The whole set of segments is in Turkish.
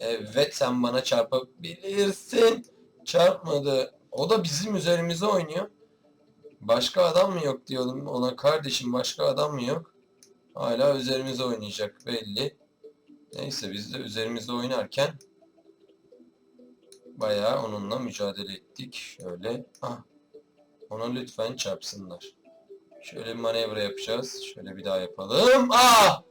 Evet sen bana çarpabilirsin. Çarpmadı. O da bizim üzerimize oynuyor. Başka adam mı yok diyordum ona. Kardeşim başka adam mı yok? Hala üzerimize oynayacak belli. Neyse biz de üzerimizde oynarken bayağı onunla mücadele ettik. Şöyle. Ah. Ona lütfen çarpsınlar. Şöyle bir manevra yapacağız. Şöyle bir daha yapalım. Ah!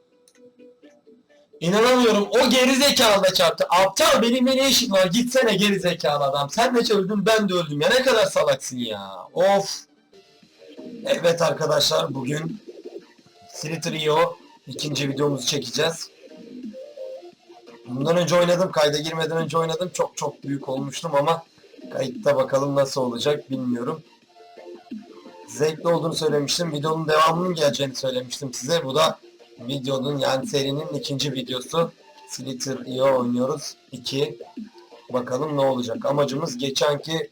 İnanamıyorum. O geri zekalı çarptı. Aptal benimle ne işin var? Gitsene geri zekalı adam. Sen de öldün ben de öldüm. Ya ne kadar salaksın ya. Of. Evet arkadaşlar bugün Slither.io ikinci videomuzu çekeceğiz. Bundan önce oynadım. Kayda girmeden önce oynadım. Çok çok büyük olmuştum ama kayıtta bakalım nasıl olacak bilmiyorum. Zevkli olduğunu söylemiştim. Videonun devamının geleceğini söylemiştim size. Bu da videonun yani serinin ikinci videosu. Slither.io oynuyoruz. 2. Bakalım ne olacak. Amacımız geçenki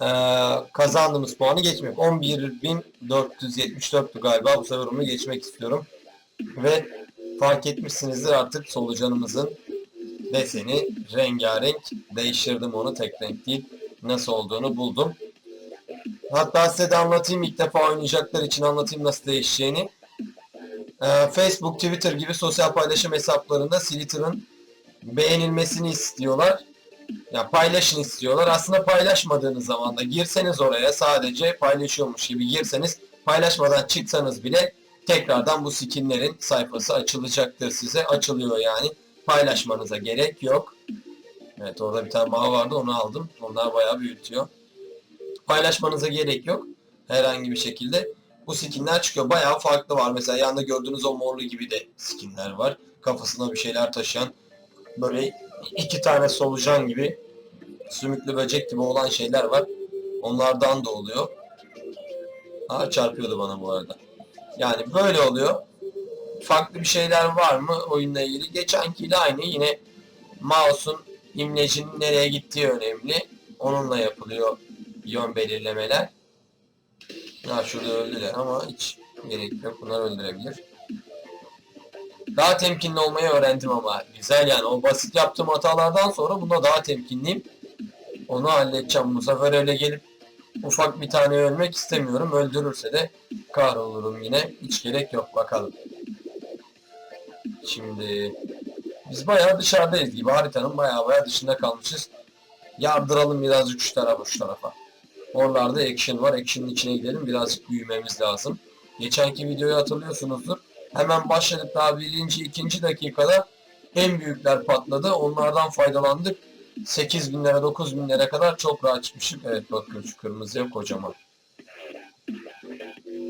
eee kazandığımız puanı geçmek. 11.474'tü galiba. Bu sefer onu geçmek istiyorum. Ve fark etmişsinizdir artık solucanımızın deseni rengarenk. Değiştirdim onu tek renk değil. Nasıl olduğunu buldum. Hatta size de anlatayım ilk defa oynayacaklar için anlatayım nasıl değişeceğini. Ee, Facebook, Twitter gibi sosyal paylaşım hesaplarında Slither'ın beğenilmesini istiyorlar. Ya paylaşın istiyorlar. Aslında paylaşmadığınız zaman da girseniz oraya sadece paylaşıyormuş gibi girseniz paylaşmadan çıksanız bile tekrardan bu skinlerin sayfası açılacaktır size. Açılıyor yani. Paylaşmanıza gerek yok. Evet orada bir tane bağ vardı onu aldım. Onlar bayağı büyütüyor. Paylaşmanıza gerek yok. Herhangi bir şekilde. Bu skinler çıkıyor. Bayağı farklı var. Mesela yanında gördüğünüz o morlu gibi de skinler var. Kafasına bir şeyler taşıyan. Böyle iki tane solucan gibi sümüklü böcek gibi olan şeyler var. Onlardan da oluyor. Ha çarpıyordu bana bu arada. Yani böyle oluyor. Farklı bir şeyler var mı oyunla ilgili? Geçenkiyle aynı. Yine mouse'un imlecinin nereye gittiği önemli. Onunla yapılıyor yön belirlemeler. Ha şurada öldüler ama hiç gerek yok. Bunlar öldürebilir. Daha temkinli olmayı öğrendim ama. Güzel yani. O basit yaptığım hatalardan sonra bunda daha temkinliyim. Onu halledeceğim. Bu sefer öyle gelip ufak bir tane ölmek istemiyorum. Öldürürse de kahrolurum yine. Hiç gerek yok. Bakalım. Şimdi biz bayağı dışarıdayız gibi. Haritanın bayağı bayağı dışında kalmışız. Yardıralım birazcık şu tarafa şu tarafa. Oralarda action var. Action'ın içine gidelim. Birazcık büyümemiz lazım. Geçenki videoyu hatırlıyorsunuzdur. Hemen başladık daha birinci, ikinci dakikada en büyükler patladı. Onlardan faydalandık. 8 binlere 9 binlere kadar çok rahat çıkmıştık. Evet bakın şu kırmızıya kocaman.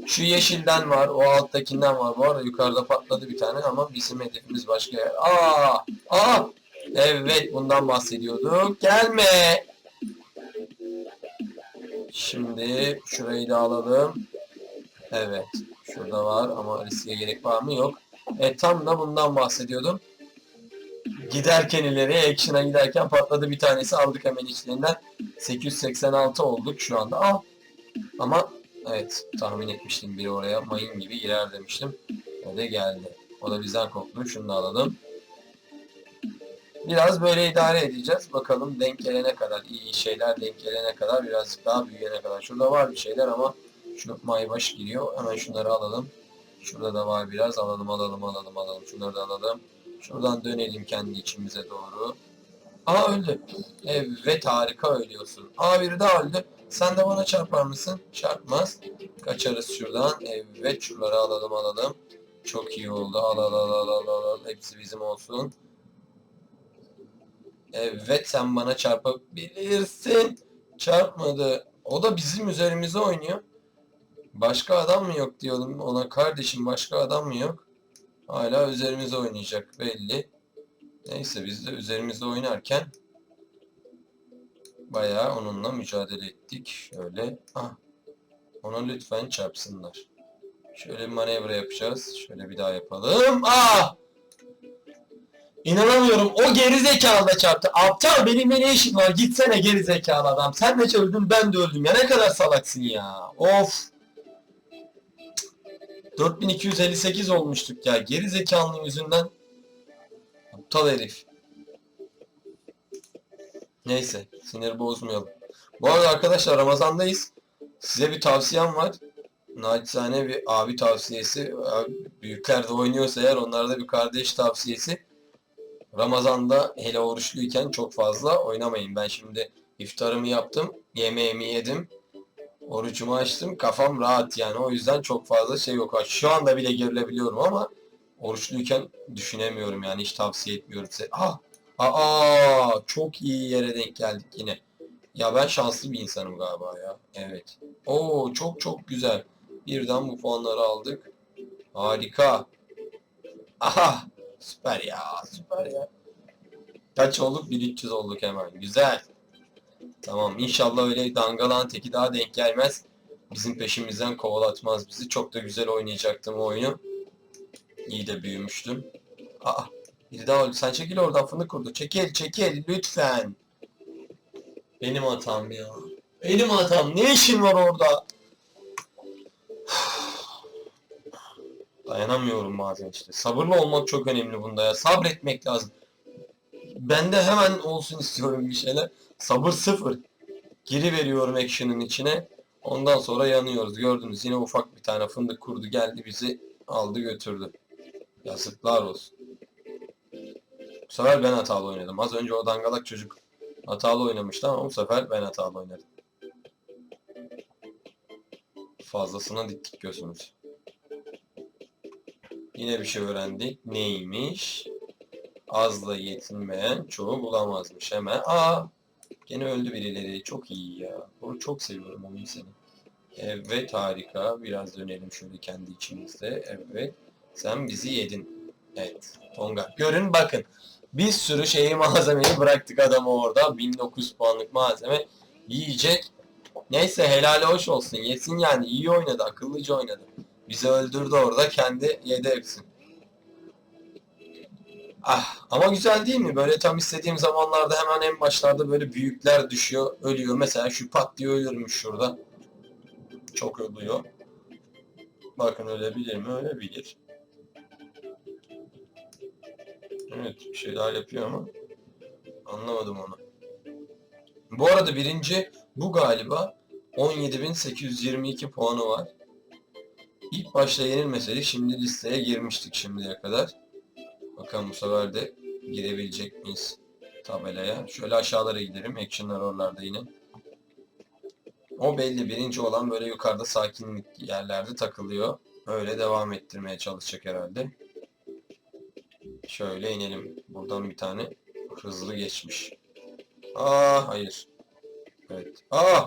Şu yeşilden var. O alttakinden var. Bu arada yukarıda patladı bir tane ama bizim hedefimiz başka yer. Aa! Aa! Evet bundan bahsediyorduk. Gelme! Şimdi şurayı da alalım. Evet. Şurada var ama riske gerek var mı? Yok. E tam da bundan bahsediyordum. Giderken ileri, action'a giderken patladı bir tanesi. Aldık hemen içlerinden. 886 olduk şu anda. Aa! Ama evet tahmin etmiştim biri oraya mayın gibi girer demiştim. O da geldi. O da bizden korktu. Şunu da alalım. Biraz böyle idare edeceğiz. Bakalım denk gelene kadar, iyi şeyler denk gelene kadar, birazcık daha büyüyene kadar. Şurada var bir şeyler ama şu maybaş giriyor. Hemen şunları alalım. Şurada da var biraz. Alalım, alalım, alalım, alalım. Şunları da alalım. Şuradan dönelim kendi içimize doğru. Aa öldü. Evet harika ölüyorsun. Aa biri daha öldü. Sen de bana çarpar mısın? Çarpmaz. Kaçarız şuradan. Evet şuraları alalım alalım. Çok iyi oldu. Al al al al al. al. Hepsi bizim olsun. Evet sen bana çarpabilirsin. Çarpmadı. O da bizim üzerimize oynuyor. Başka adam mı yok diyordum ona. Kardeşim başka adam mı yok? Hala üzerimize oynayacak belli. Neyse biz de üzerimizde oynarken bayağı onunla mücadele ettik. Şöyle. Ah. Ona lütfen çarpsınlar. Şöyle bir manevra yapacağız. Şöyle bir daha yapalım. Ah! İnanamıyorum. O geri zekalı da çarptı. Aptal benimle ne işin var? Gitsene geri zekalı adam. Sen de öldün ben de öldüm. Ya ne kadar salaksın ya. Of. 4258 olmuştuk ya. Geri zekalının yüzünden. Aptal herif. Neyse sinir bozmayalım. Bu arada arkadaşlar Ramazan'dayız. Size bir tavsiyem var. Naçizane bir abi tavsiyesi. Büyükler de oynuyorsa eğer onlarda bir kardeş tavsiyesi. Ramazan'da hele oruçluyken çok fazla oynamayın. Ben şimdi iftarımı yaptım. Yemeğimi yedim. Orucumu açtım. Kafam rahat yani. O yüzden çok fazla şey yok. Şu anda bile gerilebiliyorum ama oruçluyken düşünemiyorum yani. Hiç tavsiye etmiyorum size. Ah! Aa! Çok iyi yere denk geldik yine. Ya ben şanslı bir insanım galiba ya. Evet. Oo çok çok güzel. Birden bu puanları aldık. Harika. Aha! Süper ya, süper ya. Kaç olduk? 1300 olduk hemen. Güzel. Tamam inşallah öyle dangalan teki daha denk gelmez. Bizim peşimizden kovalatmaz bizi. Çok da güzel oynayacaktım oyunu. İyi de büyümüştüm. Aa, biri daha öldü. Sen çekil oradan fındık kurdu. Çekil, çekil lütfen. Benim hatam ya. Benim hatam. Ne işin var orada? Dayanamıyorum bazen işte. Sabırlı olmak çok önemli bunda ya. Sabretmek lazım. Ben de hemen olsun istiyorum bir şeyler. Sabır sıfır. Giri veriyorum action'ın içine. Ondan sonra yanıyoruz. Gördünüz yine ufak bir tane fındık kurdu geldi bizi aldı götürdü. Yazıklar olsun. Bu sefer ben hatalı oynadım. Az önce o dangalak çocuk hatalı oynamıştı ama bu sefer ben hatalı oynadım. Fazlasına diktik gözümüzü. Yine bir şey öğrendik. Neymiş? Azla yetinmeyen çoğu bulamazmış hemen. Aa! Gene öldü birileri. Çok iyi ya. Bunu çok seviyorum oyunu seni. Evet harika. Biraz dönelim şöyle kendi içimizde. Evet. Sen bizi yedin. Evet. Tonga. Görün bakın. Bir sürü şeyi malzemeyi bıraktık adamı orada. 1900 puanlık malzeme yiyecek. Neyse helali hoş olsun. Yesin yani. İyi oynadı. Akıllıca oynadı. Bizi öldürdü orada. Kendi yedi hepsini. Ah ama güzel değil mi? Böyle tam istediğim zamanlarda hemen en başlarda böyle büyükler düşüyor, ölüyor. Mesela şu pat diye ölürmüş şurada. Çok ölüyor. Bakın ölebilir mi? Ölebilir. Evet bir şeyler yapıyor ama anlamadım onu. Bu arada birinci bu galiba 17.822 puanı var. İlk başta yenilmeseydik şimdi listeye girmiştik şimdiye kadar. Bakalım bu sefer de girebilecek miyiz tabelaya. Şöyle aşağılara gidelim. Action'lar oralarda yine. O belli. Birinci olan böyle yukarıda sakinlik yerlerde takılıyor. Öyle devam ettirmeye çalışacak herhalde. Şöyle inelim. Buradan bir tane hızlı geçmiş. Aa hayır. Evet. Aa!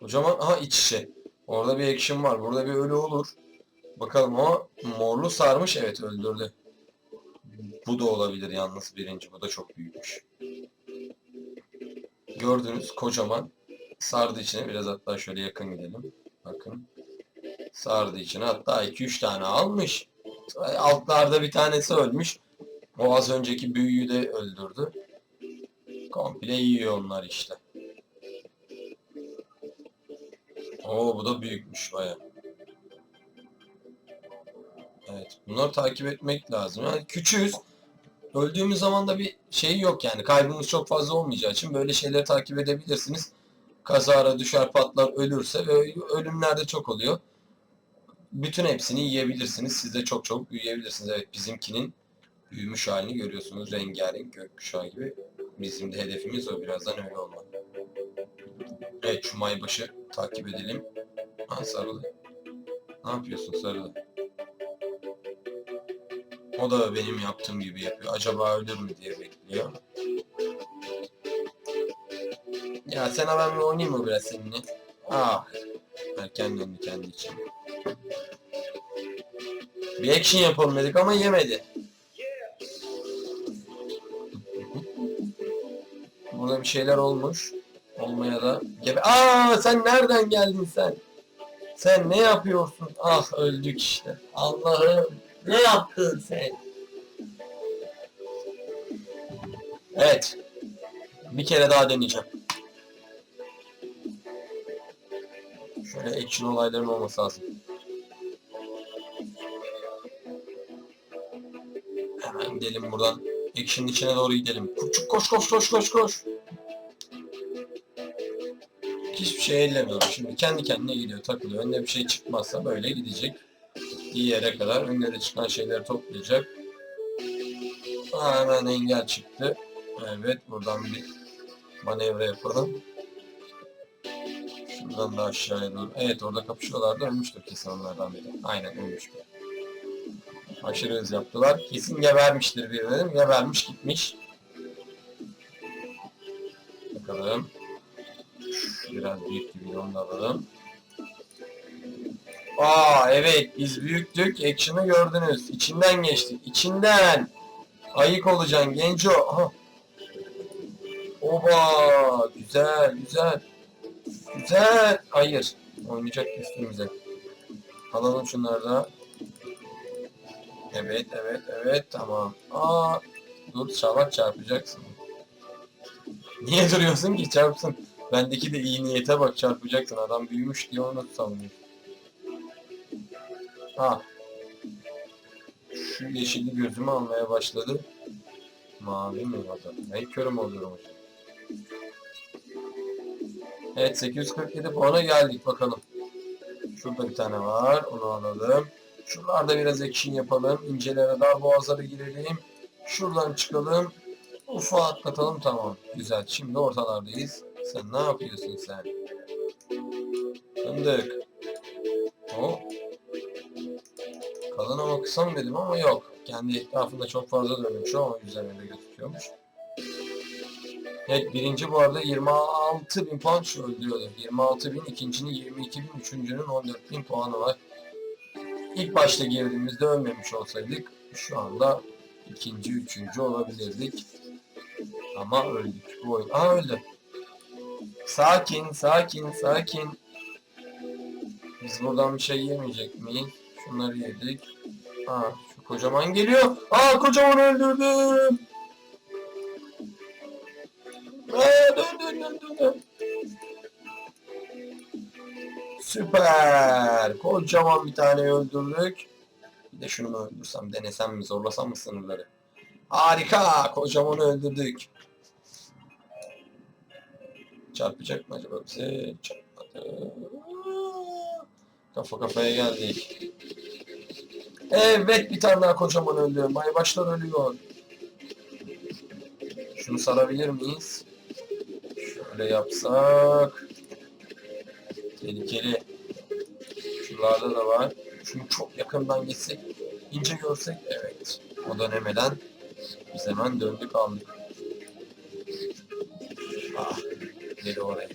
Kocaman aha iç içe. Orada bir action var. Burada bir ölü olur. Bakalım ama morlu sarmış. Evet öldürdü. Bu da olabilir yalnız birinci. Bu da çok büyükmüş. Gördüğünüz kocaman sardı içine. Biraz hatta şöyle yakın gidelim. Bakın. Sardı içine. Hatta 2-3 tane almış. Altlarda bir tanesi ölmüş. O az önceki büyüyü de öldürdü. Komple yiyor onlar işte. Oo bu da büyükmüş baya. Evet. Bunları takip etmek lazım. Yani küçüğüz. Öldüğümüz zaman da bir şey yok yani. Kaybımız çok fazla olmayacağı için böyle şeyleri takip edebilirsiniz. Kazara düşer patlar ölürse ve ölümler de çok oluyor. Bütün hepsini yiyebilirsiniz. Siz de çok çok büyüyebilirsiniz. Evet bizimkinin büyümüş halini görüyorsunuz. Rengarenk gökkuşağı gibi. Bizim de hedefimiz o. Birazdan öyle olmalı. Evet şu maybaşı takip edelim. Ha sarılı. Ne yapıyorsun sarılı? O da benim yaptığım gibi yapıyor. Acaba ölür mü diye bekliyor. Ya sen ben bir oynayayım mı biraz seninle? Ah. Erken döndü kendi için. Bir action yapalım dedik ama yemedi. Burada bir şeyler olmuş. Olmaya da gebe... Aa sen nereden geldin sen? Sen ne yapıyorsun? Ah öldük işte. Allah'ım. Ne yaptın sen? Evet. Bir kere daha deneyeceğim. Şöyle action olayların olması lazım. Hemen gidelim buradan. Action'ın içine doğru gidelim. Koş koş koş koş koş. Hiçbir şey ellemiyorum. Şimdi kendi kendine gidiyor, takılıyor. Önüne bir şey çıkmazsa böyle gidecek. İyi yere kadar. Önüne çıkan şeyleri toplayacak. Aa, hemen engel çıktı. Evet, buradan bir manevra yapalım. Şuradan da aşağıya doğru. Evet, orada kapışıyorlardı. Ölmüştür kesin onlardan biri. Aynen ölmüş. Aşırı hız yaptılar. Kesin gebermiştir biri dedim. Gebermiş gitmiş. Bakalım. Biraz büyük gibi onu alalım. Aa evet biz büyüktük. Action'ı gördünüz. İçinden geçtik. İçinden. Ayık olacaksın Genco. Aha. Oba güzel güzel. Güzel. Hayır. Oynayacak üstümüze. Alalım şunları da. Evet evet evet tamam. Aa dur şabak çarpacaksın. Niye duruyorsun ki çarpsın? Bendeki de iyi niyete bak çarpacaksın. Adam büyümüş diye onu savunuyor. Ha. Şu yeşili gözüme almaya başladı. Mavi mi da? Ben körüm oluyorum hocam. Evet 847 puana geldik bakalım. Şurada bir tane var. Onu alalım. Şuralarda biraz action yapalım. İncelere dar boğazlara girelim. Şuradan çıkalım. Ufa atlatalım tamam. Güzel. Şimdi ortalardayız. Sen ne yapıyorsun sen? Fındık. O. Kalın ama mı dedim ama yok. Kendi etrafında çok fazla dönmüş ama öyle gözüküyormuş. Evet birinci bu arada 26 bin puan şu öldürüyordu. 26 bin, ikincinin 22 bin, üçüncünün 14 bin puanı var. İlk başta girdiğimizde ölmemiş olsaydık şu anda ikinci, üçüncü olabilirdik. Ama öldük. Bu oyun. Aa öldü. Sakin, sakin, sakin. Biz buradan bir şey yemeyecek miyiz? Şunları yedik. Aa şu kocaman geliyor. Aa kocaman öldürdüm. Aa dön dön dön dön. Süper. Kocaman bir tane öldürdük. Bir de şunu öldürsem, denesem mi, zorlasam mı sınırları? Harika. Kocaman öldürdük. Çarpacak mı acaba bize? Çarpmadı. Kafa kafaya geldik. Evet bir tane daha kocaman öldü. Maybaşlar ölüyor. Şunu sarabilir miyiz? Şöyle yapsak. Tehlikeli. Şuralarda da var. Şunu çok yakından geçsek, ince görsek evet. O dönemeden biz hemen döndük aldık. Ah, geri oraya.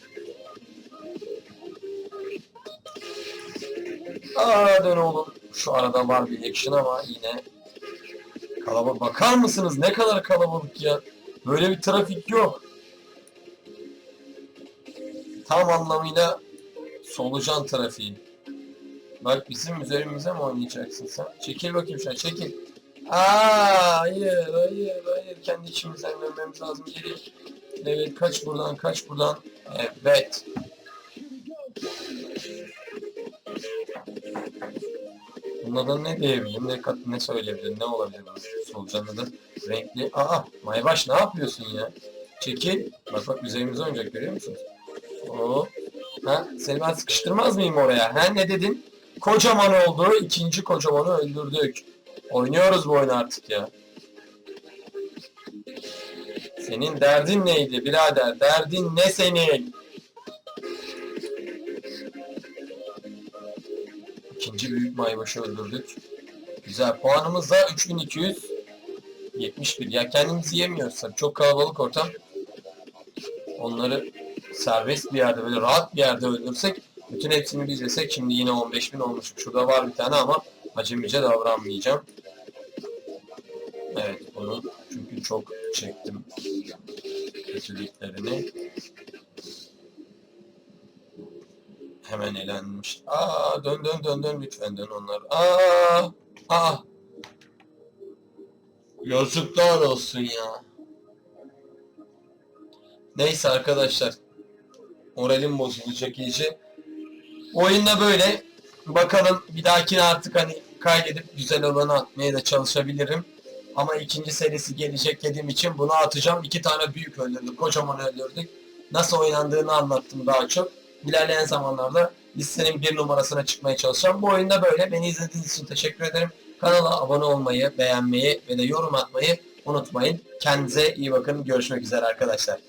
Aa dön oğlum. Şu arada var bir action ama yine kalabalık. Bakar mısınız ne kadar kalabalık ya. Böyle bir trafik yok. Tam anlamıyla solucan trafiği. Bak bizim üzerimize mi oynayacaksın sen? Çekil bakayım şuna çekil. Aa hayır hayır hayır kendi içimizden dönmemiz lazım geri. Evet kaç buradan kaç buradan. Evet. Bunun adını ne diyebilirim, ne, kat- ne söyleyebilirim, ne olabilir bu solucan adı? Renkli. Aa, Maybaş ne yapıyorsun ya? Çekil. Bak bak üzerimize oynayacak görüyor musunuz? Oo. Ha, seni ben sıkıştırmaz mıyım oraya? Ha ne dedin? Kocaman oldu. ikinci kocamanı öldürdük. Oynuyoruz bu oyunu artık ya. Senin derdin neydi birader? Derdin ne senin? İkinci büyük maybaşı öldürdük. Güzel. Puanımız da 3271. Ya kendimizi yemiyorsak çok kalabalık ortam. Onları serbest bir yerde böyle rahat bir yerde öldürsek bütün hepsini biz yesek şimdi yine 15.000 olmuş. Şurada var bir tane ama acemice davranmayacağım. Evet bunu çünkü çok çektim kötülüklerini. Hemen elenmiş. Aa dön dön dön dön lütfen dön onlar. Aa aa. Yazıklar olsun ya. Neyse arkadaşlar. Moralim bozulacak iyice. Oyunda böyle. Bakalım bir dahakine artık hani kaydedip güzel olanı atmaya da çalışabilirim. Ama ikinci serisi gelecek dediğim için bunu atacağım. İki tane büyük öldürdük. Kocaman öldürdük. Nasıl oynandığını anlattım daha çok. İlerleyen zamanlarda listenin bir numarasına çıkmaya çalışacağım. Bu oyunda böyle. Beni izlediğiniz için teşekkür ederim. Kanala abone olmayı, beğenmeyi ve de yorum atmayı unutmayın. Kendinize iyi bakın. Görüşmek üzere arkadaşlar.